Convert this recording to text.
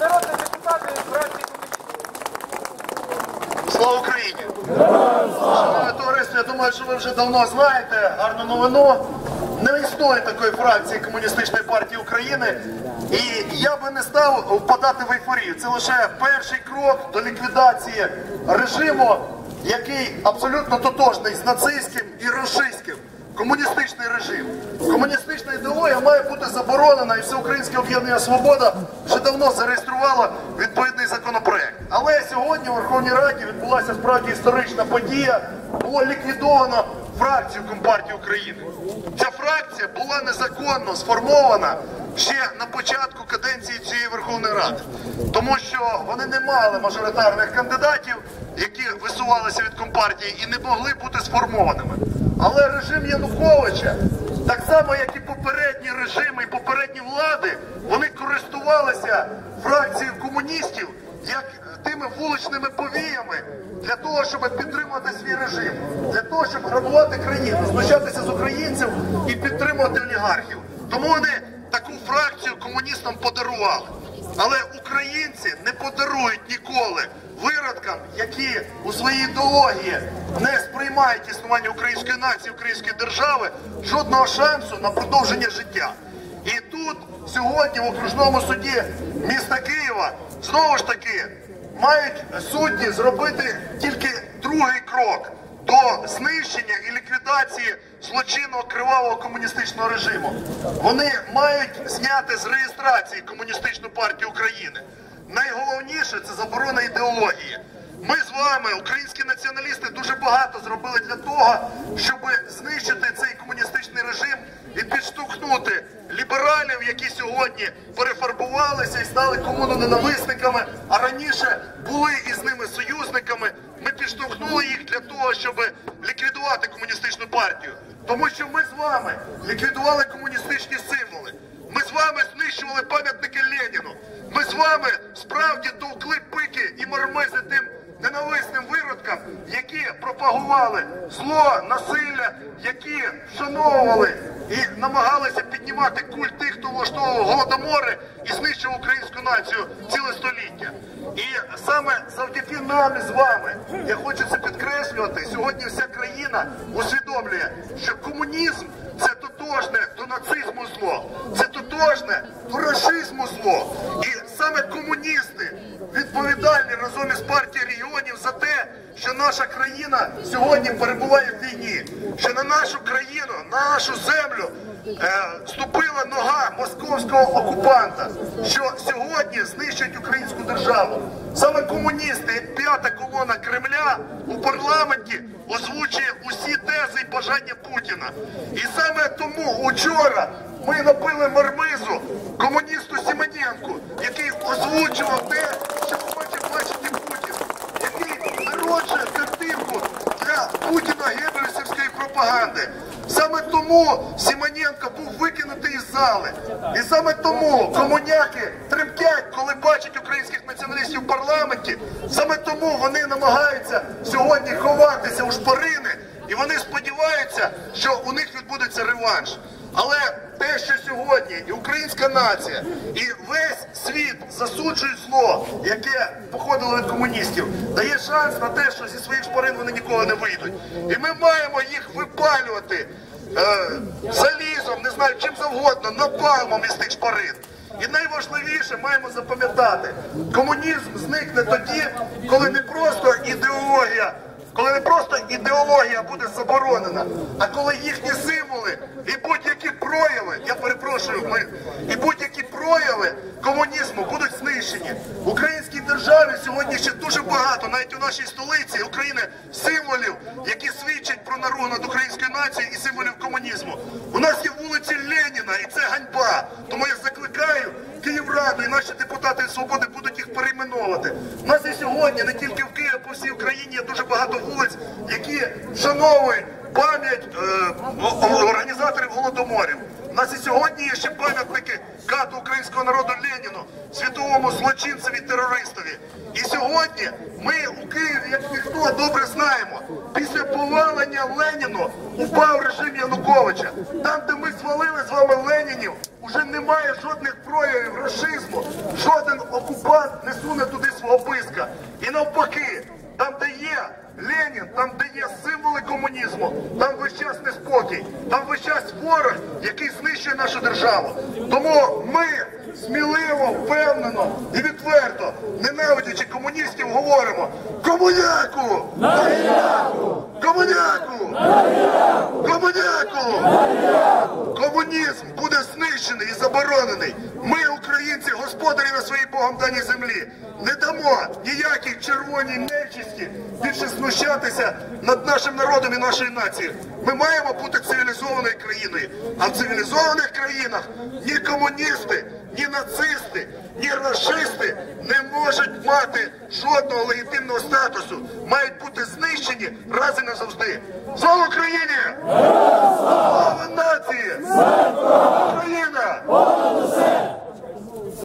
народний депутат від фракції Слава Україні! Шановне товариство, я думаю, що ви вже давно знаєте гарну новину. Не існує такої фракції Комуністичної партії України. І я би не став впадати в ейфорію. Це лише перший крок до ліквідації режиму, який абсолютно тотожний з нацистським. Комуністичний режим. Комуністична ідеологія має бути заборонена, і Всеукраїнське об'єднання Свобода вже давно зареєструвало відповідний законопроект. Але сьогодні у Верховній Раді відбулася справді історична подія. Було ліквідовано фракцію Компартії України. Ця фракція була незаконно сформована ще на початку каденції цієї Верховної Ради, тому що вони не мали мажоритарних кандидатів, які висувалися від компартії і не могли бути сформованими. Але режим Януковича, так само як і попередні режими і попередні влади, вони користувалися фракцією комуністів як тими вуличними повіями для того, щоб підтримати свій режим, для того, щоб грабувати країну, знущатися з українців і підтримувати олігархів. Тому вони таку фракцію комуністам подарували. Але українці не подарують ніколи виродкам, які у своїй ідеології не сприймають існування української нації, української держави, жодного шансу на продовження життя. І тут сьогодні в окружному суді міста Києва знову ж таки мають судді зробити тільки другий крок до знищення і ліквідації злочинного кривавого комуністичного режиму. Вони мають зняти з реєстрації Комуністичну партію України. Найголовніше це заборона ідеології. Ми з вами, українські націоналісти, дуже багато зробили для того, щоб знищити цей комуністичний режим і підштовхнути лібералів, які сьогодні перефарбувалися і стали комуноненависниками, а раніше були із ними союзниками. Ми підштовхнули їх для того, щоб ліквідувати комуністичну партію. Тому що ми з вами ліквідували комуністичні символи. Ми з вами знищували пам'ятники Леніну. Ми з вами справді товкли пики і мармизи тим ненависним виродкам, які пропагували зло, насилля, які вшановували і намагалися піднімати культ тих, хто влаштовував голодомори і знищив українську націю ціле століття. І саме завдяки нам з вами, я хочу це підкреслювати, сьогодні вся країна усвідомлює, що комунізм це тотожне до нацизму зло, це тотожне до рашизму зло. І саме комуністи відповідальні разом із партією регіонів за те, що наша країна сьогодні перебуває в війні, що на нашу країну, на нашу землю е, ступила нога московського окупанта, що сьогодні знищують українську державу. Саме комуністи, п'ята колона Кремля у парламенті озвучує усі тези і бажання Путіна. І саме тому учора ми напили мармизу комуністу Сімоненку, який озвучував те, що хоче бачити Путін, який народжує картинку для Путіна гебельсівської пропаганди. Саме тому Сімоненко був викинутий із зали. І саме тому комуняки тремтять, коли бачать українських націоналістів в парламенті. Саме тому вони намагаються сьогодні ховатися у шпарини, і вони сподіваються, що у них відбудеться реванш. Але те, що сьогодні і українська нація, і весь світ засуджують зло, яке походило від комуністів, дає шанс на те, що зі своїх шпарин вони ніколи не вийдуть. І ми маємо їх випалювати е, залізом, не знаю, чим завгодно, напалмом із тих шпарин. І найважливіше маємо запам'ятати, комунізм зникне тоді, коли не просто ідеологія коли не просто ідеологія буде заборонена, а коли їхні будь-які прояви, я перепрошую, ми, і будь-які прояви комунізму будуть знищені. В українській державі сьогодні ще дуже багато, навіть у нашій столиці України, символів, які свідчать про наругу над українською нацією і символів комунізму. У нас є вулиці Леніна, і це ганьба. Тому я закликаю Київраду і наші депутати свободи будуть їх перейменовувати. У нас і сьогодні не тільки в Києві, а по всій Україні є дуже багато вулиць, які вшановують пам'ять е, організаторів голодоморів. У нас і сьогодні є ще пам'ятники кату українського народу Леніну, світовому злочинцеві терористові. І сьогодні ми у Києві, як ніхто добре знаємо, після повалення Леніну упав режим Януковича. Там, де ми звалили з вами Ленінів, уже немає жодних проявів рашизму. Жоден окупант не суне туди свого писка. І навпаки, там, де є Ленін, там, де є символи комунізму, там весь час неспокій, там весь час ворог, який знищує нашу державу. Тому ми сміливо, впевнено і відверто, ненавидячи комуністів, говоримо комуняку! Комуняку! Комуняку! Комунізм буде знищений і заборонений. Ми, українці, господарі на своїй Богом даній землі. Не дамо ніякій червоній нечисті більше знущатися над нашим народом і нашою нацією. Ми маємо бути цивілізованою країною. А в цивілізованих країнах ні комуністи, ні нацисти, ні расисти не можуть мати жодного легітимного статусу. Мають бути знищені раз і назавжди. Слава Україні! Слава нації! Україна!